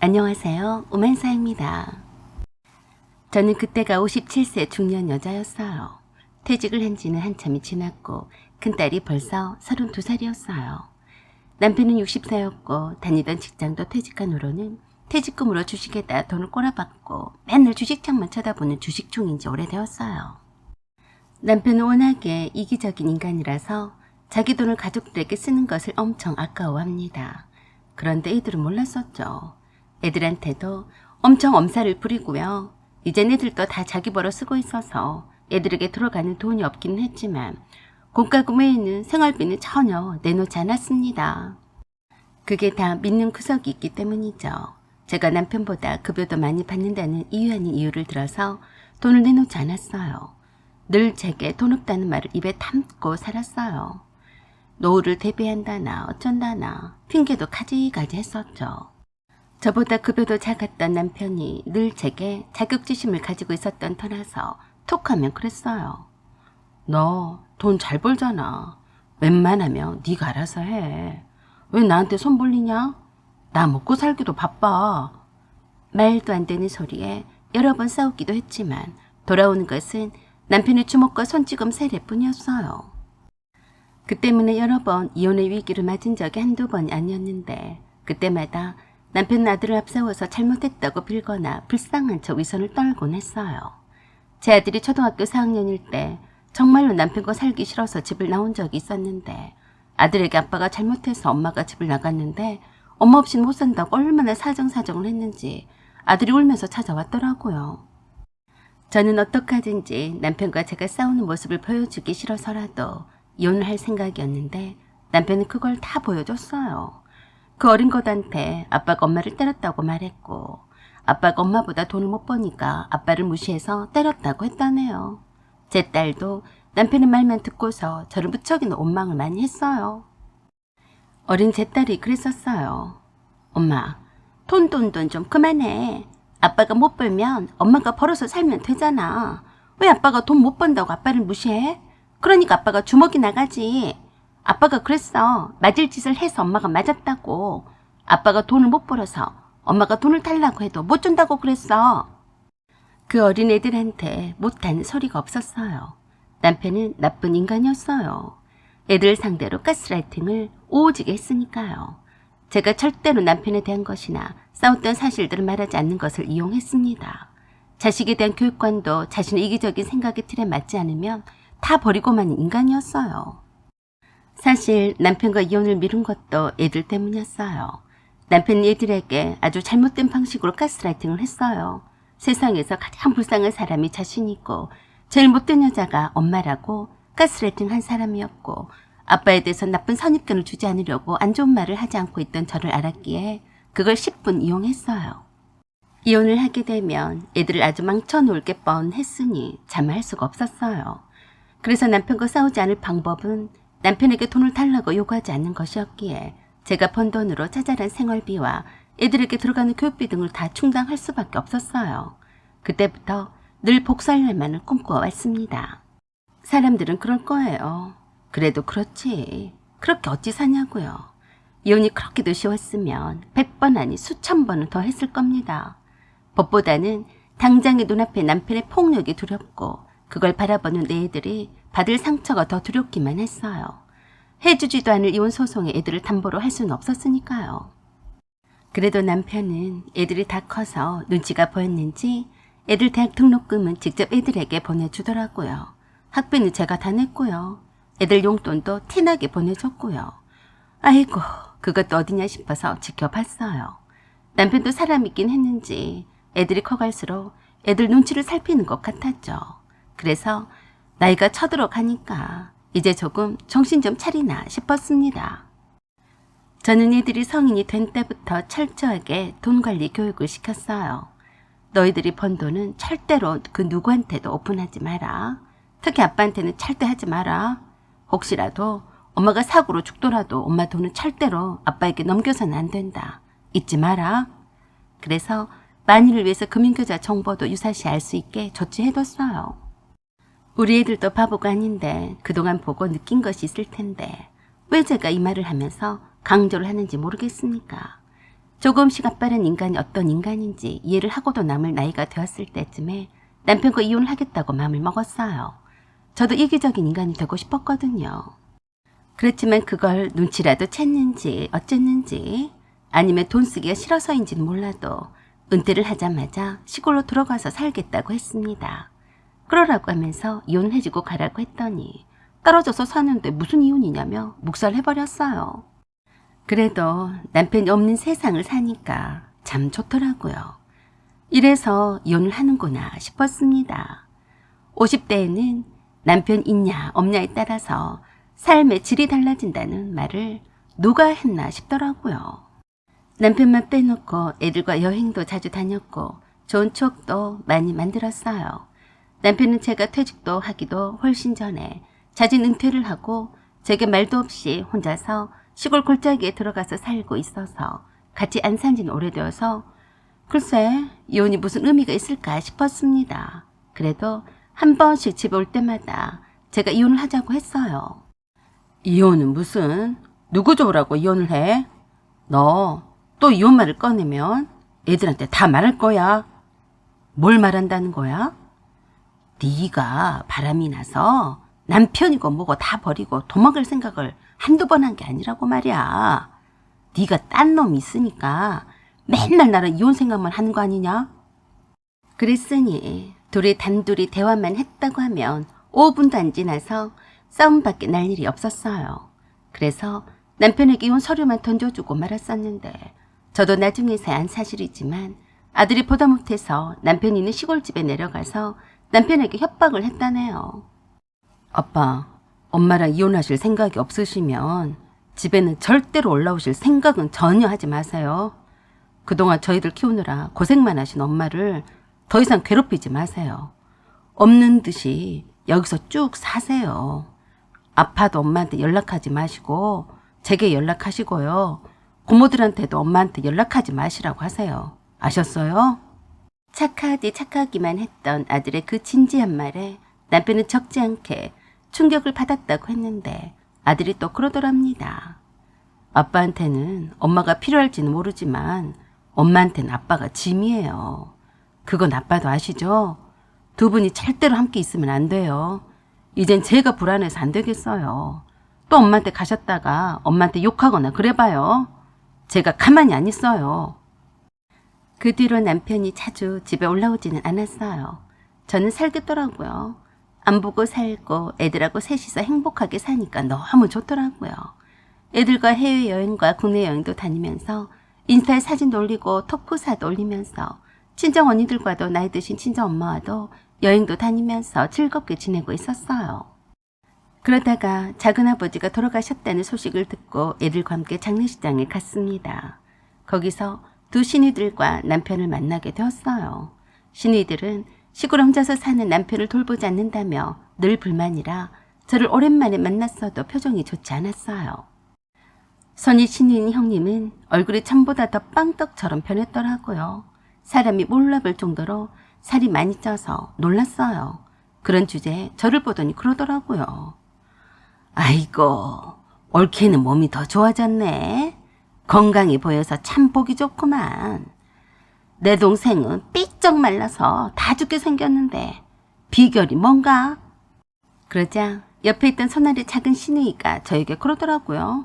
안녕하세요. 오만사입니다. 저는 그때가 57세 중년 여자였어요. 퇴직을 한 지는 한참이 지났고 큰딸이 벌써 32살이었어요. 남편은 60세였고 다니던 직장도 퇴직한 후로는 퇴직금으로 주식에다 돈을 꼬라박고 맨날 주식창만 쳐다보는 주식충인지 오래되었어요. 남편은 워낙에 이기적인 인간이라서 자기 돈을 가족들에게 쓰는 것을 엄청 아까워합니다. 그런데 애들은 몰랐었죠. 애들한테도 엄청 엄살을 부리고요. 이젠 애들도 다 자기 벌어 쓰고 있어서 애들에게 들어가는 돈이 없기는 했지만 공과금 외에는 생활비는 전혀 내놓지 않았습니다. 그게 다 믿는 구석이 있기 때문이죠. 제가 남편보다 급여도 많이 받는다는 이유 아닌 이유를 들어서 돈을 내놓지 않았어요. 늘 제게 돈 없다는 말을 입에 담고 살았어요. 노후를 대비한다나 어쩐다나 핑계도 가지가지 했었죠. 저보다 급여도 작았던 남편이 늘 제게 자격지심을 가지고 있었던 터라서 톡하면 그랬어요. 너 돈 잘 벌잖아. 웬만하면 네가 알아서 해. 왜 나한테 손 벌리냐? 나 먹고 살기도 바빠. 말도 안 되는 소리에 여러 번 싸우기도 했지만 돌아오는 것은 남편의 주먹과 손찌검 세례뿐이었어요. 그 때문에 여러 번 이혼의 위기를 맞은 적이 한두 번이 아니었는데 그때마다 남편 아들을 앞세워서 잘못했다고 빌거나 불쌍한 척 위선을 떨곤 했어요. 제 아들이 초등학교 4학년일 때 정말로 남편과 살기 싫어서 집을 나온 적이 있었는데 아들에게 아빠가 잘못해서 엄마가 집을 나갔는데 엄마 없이는 못 산다고 얼마나 사정사정을 했는지 아들이 울면서 찾아왔더라고요. 저는 어떡하든지 남편과 제가 싸우는 모습을 보여주기 싫어서라도 이혼을 할 생각이었는데 남편은 그걸 다 보여줬어요. 그 어린 것한테 아빠가 엄마를 때렸다고 말했고 아빠가 엄마보다 돈을 못 버니까 아빠를 무시해서 때렸다고 했다네요. 제 딸도 남편의 말만 듣고서 저를 무척이나 원망을 많이 했어요. 어린 제 딸이 그랬었어요. 엄마, 돈, 돈, 돈 좀 그만해. 아빠가 못 벌면 엄마가 벌어서 살면 되잖아. 왜 아빠가 돈 못 번다고 아빠를 무시해? 그러니까 아빠가 주먹이 나가지. 아빠가 그랬어. 맞을 짓을 해서 엄마가 맞았다고. 아빠가 돈을 못 벌어서 엄마가 돈을 달라고 해도 못 준다고 그랬어. 그 어린애들한테 못하는 소리가 없었어요. 남편은 나쁜 인간이었어요. 애들 상대로 가스라이팅을 오지게 했으니까요. 제가 절대로 남편에 대한 것이나 싸웠던 사실들을 말하지 않는 것을 이용했습니다. 자식에 대한 교육관도 자신의 이기적인 생각의 틀에 맞지 않으면 다 버리고 마는 인간이었어요. 사실 남편과 이혼을 미룬 것도 애들 때문이었어요. 남편이 애들에게 아주 잘못된 방식으로 가스라이팅을 했어요. 세상에서 가장 불쌍한 사람이 자신 있고 제일 못된 여자가 엄마라고 가스라이팅 한 사람이었고 아빠에 대해서 나쁜 선입견을 주지 않으려고 안 좋은 말을 하지 않고 있던 저를 알았기에 그걸 10분 이용했어요. 이혼을 하게 되면 애들을 아주 망쳐놓을 게 뻔했으니 참할 수가 없었어요. 그래서 남편과 싸우지 않을 방법은 남편에게 돈을 달라고 요구하지 않는 것이었기에 제가 번 돈으로 짜잘한 생활비와 애들에게 들어가는 교육비 등을 다 충당할 수밖에 없었어요. 그때부터 늘 복수할 날만을 꿈꿔왔습니다. 사람들은 그럴 거예요. 그래도 그렇지. 그렇게 어찌 사냐고요. 이혼이 그렇게도 쉬웠으면 100번 아니 수천 번은 더 했을 겁니다. 법보다는 당장의 눈앞에 남편의 폭력이 두렵고 그걸 바라보는 내 애들이 받을 상처가 더 두렵기만 했어요. 해주지도 않을 이혼 소송에 애들을 담보로 할 수는 없었으니까요. 그래도 남편은 애들이 다 커서 눈치가 보였는지 애들 대학 등록금은 직접 애들에게 보내주더라고요. 학비는 제가 다 냈고요. 애들 용돈도 티나게 보내줬고요. 아이고, 그것도 어디냐 싶어서 지켜봤어요. 남편도 사람이긴 했는지 애들이 커갈수록 애들 눈치를 살피는 것 같았죠. 그래서 나이가 쳐들어가니까 이제 조금 정신 좀 차리나 싶었습니다. 저는 애들이 성인이 된 때부터 철저하게 돈 관리 교육을 시켰어요. 너희들이 번 돈은 절대로 그 누구한테도 오픈하지 마라. 특히 아빠한테는 절대 하지 마라. 혹시라도 엄마가 사고로 죽더라도 엄마 돈은 절대로 아빠에게 넘겨서는 안 된다. 잊지 마라. 그래서 만일을 위해서 금융계좌 정보도 유사시 알 수 있게 조치해뒀어요. 우리 애들도 바보가 아닌데 그동안 보고 느낀 것이 있을 텐데 왜 제가 이 말을 하면서 강조를 하는지 모르겠습니까? 조금씩 앞바른 인간이 어떤 인간인지 이해를 하고도 남을 나이가 되었을 때쯤에 남편과 이혼을 하겠다고 마음을 먹었어요. 저도 이기적인 인간이 되고 싶었거든요. 그렇지만 그걸 눈치라도 챘는지 어쨌는지 아니면 돈 쓰기가 싫어서인지는 몰라도 은퇴를 하자마자 시골로 들어가서 살겠다고 했습니다. 그러라고 하면서 이혼해주고 가라고 했더니 떨어져서 사는데 무슨 이혼이냐며 묵살해버렸어요. 그래도 남편이 없는 세상을 사니까 참 좋더라고요. 이래서 이혼을 하는구나 싶었습니다. 50대에는 남편 있냐 없냐에 따라서 삶의 질이 달라진다는 말을 누가 했나 싶더라고요. 남편만 빼놓고 애들과 여행도 자주 다녔고 좋은 추억도 많이 만들었어요. 남편은 제가 퇴직도 하기도 훨씬 전에 자진 은퇴를 하고 제게 말도 없이 혼자서 시골 골짜기에 들어가서 살고 있어서 같이 안 산 지는 오래되어서 글쎄 이혼이 무슨 의미가 있을까 싶었습니다. 그래도 한 번씩 집에 올 때마다 제가 이혼을 하자고 했어요. 이혼은 무슨 누구 좋으라고 이혼을 해? 너 또 이혼 말을 꺼내면 애들한테 다 말할 거야. 뭘 말한다는 거야? 네가 바람이 나서 남편이고 뭐고 다 버리고 도망갈 생각을 한두 번 한 게 아니라고 말이야. 네가 딴놈 있으니까 맨날 나랑 이혼 생각만 하는 거 아니냐? 그랬으니 둘이 단둘이 대화만 했다고 하면 5분도 안 지나서 싸움밖에 날 일이 없었어요. 그래서 남편에게 이혼 서류만 던져주고 말았었는데 저도 나중에서야 안 사실이지만 아들이 보다 못해서 남편이 있는 시골집에 내려가서 남편에게 협박을 했다네요. 아빠, 엄마랑 이혼하실 생각이 없으시면 집에는 절대로 올라오실 생각은 전혀 하지 마세요. 그동안 저희들 키우느라 고생만 하신 엄마를 더 이상 괴롭히지 마세요. 없는 듯이 여기서 쭉 사세요. 아파도 엄마한테 연락하지 마시고 제게 연락하시고요. 고모들한테도 엄마한테 연락하지 마시라고 하세요. 아셨어요? 착하디 착하기만 했던 아들의 그 진지한 말에 남편은 적지 않게 충격을 받았다고 했는데 아들이 또 그러더랍니다. 아빠한테는 엄마가 필요할지는 모르지만 엄마한테는 아빠가 짐이에요. 그건 아빠도 아시죠? 두 분이 절대로 함께 있으면 안 돼요. 이젠 제가 불안해서 안 되겠어요. 또 엄마한테 가셨다가 엄마한테 욕하거나 그래봐요. 제가 가만히 안 있어요. 그 뒤로 남편이 자주 집에 올라오지는 않았어요. 저는 살겠더라고요. 안 보고 살고 애들하고 셋이서 행복하게 사니까 너무 좋더라고요. 애들과 해외여행과 국내 여행도 다니면서 인스타에 사진도 올리고 토크사도 올리면서 친정 언니들과도 나이 드신 친정 엄마와도 여행도 다니면서 즐겁게 지내고 있었어요. 그러다가 작은아버지가 돌아가셨다는 소식을 듣고 애들과 함께 장례식장에 갔습니다. 거기서 두 신우들과 남편을 만나게 되었어요. 신우들은 시골 혼자서 사는 남편을 돌보지 않는다며 늘 불만이라 저를 오랜만에 만났어도 표정이 좋지 않았어요. 선이 신인 형님은 얼굴이 전보다 더 빵떡처럼 변했더라고요. 사람이 몰라볼 정도로 살이 많이 쪄서 놀랐어요. 그런 주제에 저를 보더니 그러더라고요. 아이고, 올케는 몸이 더 좋아졌네. 건강해 보여서 참 보기 좋구만. 내 동생은 삐쩍 말라서 다 죽게 생겼는데 비결이 뭔가? 그러자 옆에 있던 손아래 작은 신우이가 저에게 그러더라고요.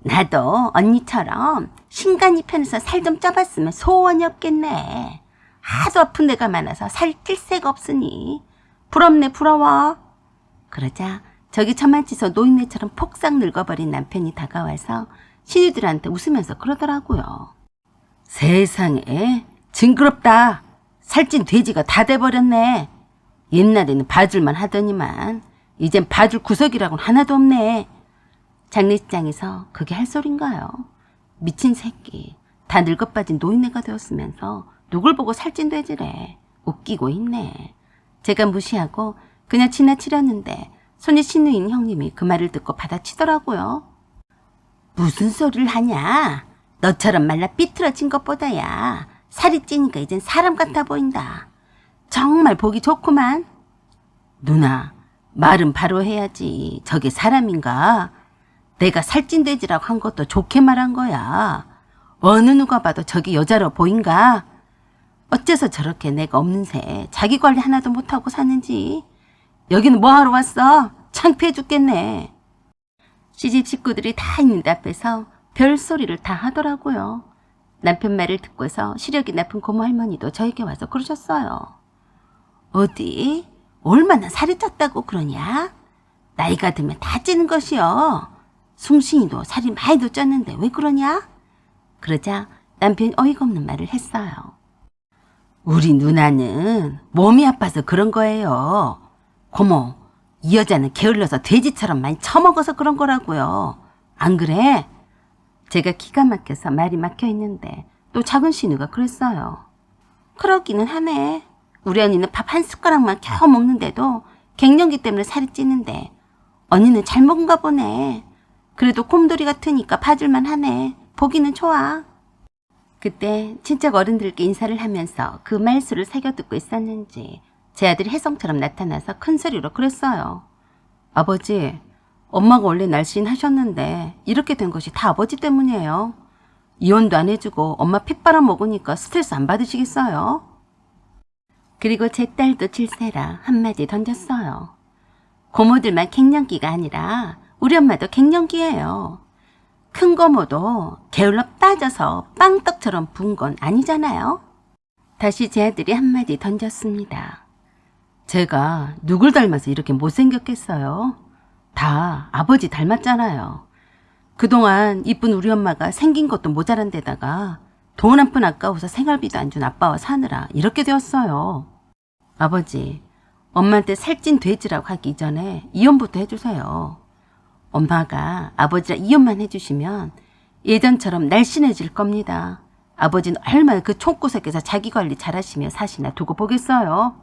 나도 언니처럼 신간이 편해서 살 좀 쪄봤으면 소원이 없겠네. 하도 아픈 데가 많아서 살찔 새가 없으니 부럽네 부러워. 그러자 저기 저만치서 노인네처럼 폭삭 늙어버린 남편이 다가와서 신우들한테 웃으면서 그러더라고요. 세상에 징그럽다. 살찐 돼지가 다 돼버렸네. 옛날에는 봐줄만 하더니만 이젠 봐줄 구석이라고는 하나도 없네. 장례식장에서 그게 할 소린가요? 미친 새끼. 다 늙어 빠진 노인네가 되었으면서 누굴 보고 살찐 돼지래. 웃기고 있네. 제가 무시하고 그냥 지나치려는데 손이 신우인 형님이 그 말을 듣고 받아치더라고요. 무슨 소리를 하냐? 너처럼 말라 삐뚤어진 것보다야 살이 찌니까 이젠 사람 같아 보인다. 정말 보기 좋구만. 누나, 말은 바로 해야지. 저게 사람인가? 내가 살찐 돼지라고 한 것도 좋게 말한 거야. 어느 누가 봐도 저기 여자로 보인가? 어째서 저렇게 내가 없는 새 자기 관리 하나도 못하고 사는지. 여기는 뭐하러 왔어? 창피해 죽겠네. 시집 식구들이 다 있는데 앞에서 별소리를 다 하더라고요. 남편 말을 듣고서 시력이 나쁜 고모 할머니도 저에게 와서 그러셨어요. 어디? 얼마나 살이 쪘다고 그러냐? 나이가 들면 다 찌는 것이요. 숭신이도 살이 많이 도 쪘는데 왜 그러냐? 그러자 남편이 어이가 없는 말을 했어요. 우리 누나는 몸이 아파서 그런 거예요. 고모, 이 여자는 게을러서 돼지처럼 많이 처먹어서 그런 거라고요. 안 그래? 제가 기가 막혀서 말이 막혀 있는데 또 작은 신우가 그랬어요. 그러기는 하네. 우리 언니는 밥 한 숟가락만 겨우 먹는데도 갱년기 때문에 살이 찌는데 언니는 잘 먹은가 보네. 그래도 곰돌이 같으니까 봐줄만 하네. 보기는 좋아. 그때 친척 어른들께 인사를 하면서 그 말수를 새겨 듣고 있었는지 제 아들이 혜성처럼 나타나서 큰 소리로 그랬어요. 아버지, 엄마가 원래 날씬 하셨는데 이렇게 된 것이 다 아버지 때문이에요. 이혼도 안 해주고 엄마 핏바람 먹으니까 스트레스 안 받으시겠어요? 그리고 제 딸도 질세라 한마디 던졌어요. 고모들만 갱년기가 아니라 우리 엄마도 갱년기예요. 큰 고모도 게을러 빠져서 빵떡처럼 부은 건 아니잖아요. 다시 제 아들이 한마디 던졌습니다. 제가 누굴 닮아서 이렇게 못생겼겠어요? 다 아버지 닮았잖아요. 그동안 이쁜 우리 엄마가 생긴 것도 모자란 데다가 돈 한 푼 아까워서 생활비도 안 준 아빠와 사느라 이렇게 되었어요. 아버지, 엄마한테 살찐 돼지라고 하기 이전에 이혼부터 해주세요. 엄마가 아버지랑 이혼만 해주시면 예전처럼 날씬해질 겁니다. 아버지는 얼마나 그 총구석에서 자기 관리 잘하시며 사시나 두고 보겠어요.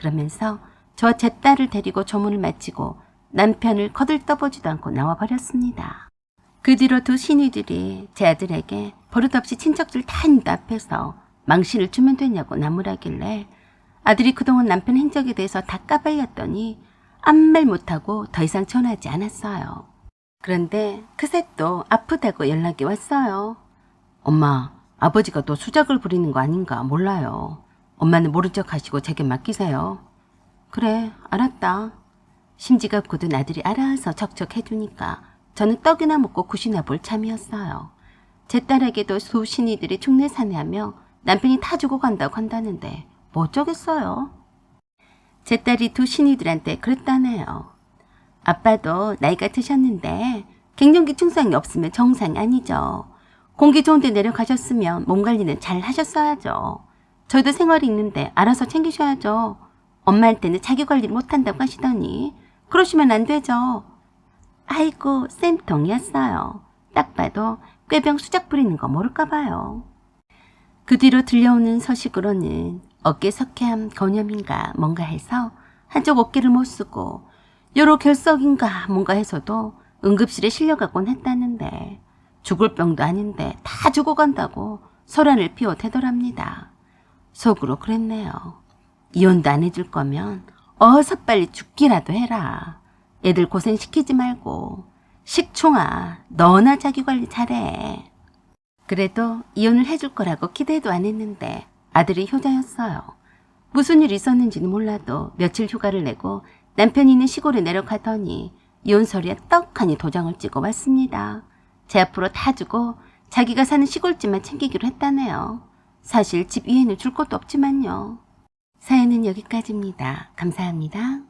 그러면서 저 제 딸을 데리고 조문을 마치고 남편을 거들떠보지도 않고 나와버렸습니다. 그 뒤로 두 신이들이 제 아들에게 버릇없이 친척들 다 있는 앞에서 망신을 주면 되냐고 나무라길래 아들이 그동안 남편 행적에 대해서 다 까발렸더니 아무 말 못하고 더 이상 전화하지 않았어요. 그런데 그새 또 아프다고 연락이 왔어요. 엄마, 아버지가 또 수작을 부리는 거 아닌가 몰라요. 엄마는 모른 척 하시고 제게 맡기세요. 그래, 알았다. 심지가 굳은 아들이 알아서 척척해주니까 저는 떡이나 먹고 굿이나 볼 참이었어요. 제 딸에게도 수신이들이 흉내사내하며 남편이 타 주고 간다고 한다는데 뭐 어쩌겠어요. 제 딸이 두 신이들한테 그랬다네요. 아빠도 나이가 드셨는데 갱년기 증상이 없으면 정상이 아니죠. 공기 좋은 데 내려가셨으면 몸 관리는 잘 하셨어야죠. 저희도 생활이 있는데 알아서 챙기셔야죠. 엄마한테는 자기 관리를 못한다고 하시더니 그러시면 안 되죠. 아이고 쌤통이었어요. 딱 봐도 꾀병 수작 부리는 거 모를까 봐요. 그 뒤로 들려오는 서식으로는 어깨 석회암 건염인가 뭔가 해서 한쪽 어깨를 못 쓰고 여러 결석인가 뭔가 해서도 응급실에 실려가곤 했다는데 죽을 병도 아닌데 다 죽어간다고 소란을 피워대더랍니다. 속으로 그랬네요. 이혼도 안 해줄 거면 어서 빨리 죽기라도 해라. 애들 고생시키지 말고 식충아 너나 자기 관리 잘해. 그래도 이혼을 해줄 거라고 기대도 안 했는데 아들이 효자였어요. 무슨 일 있었는지는 몰라도 며칠 휴가를 내고 남편이 있는 시골에 내려가더니 이혼 서류에 떡하니 도장을 찍어 왔습니다. 제 앞으로 다 주고 자기가 사는 시골집만 챙기기로 했다네요. 사실 집 위에는 줄 것도 없지만요. 사연은 여기까지입니다. 감사합니다.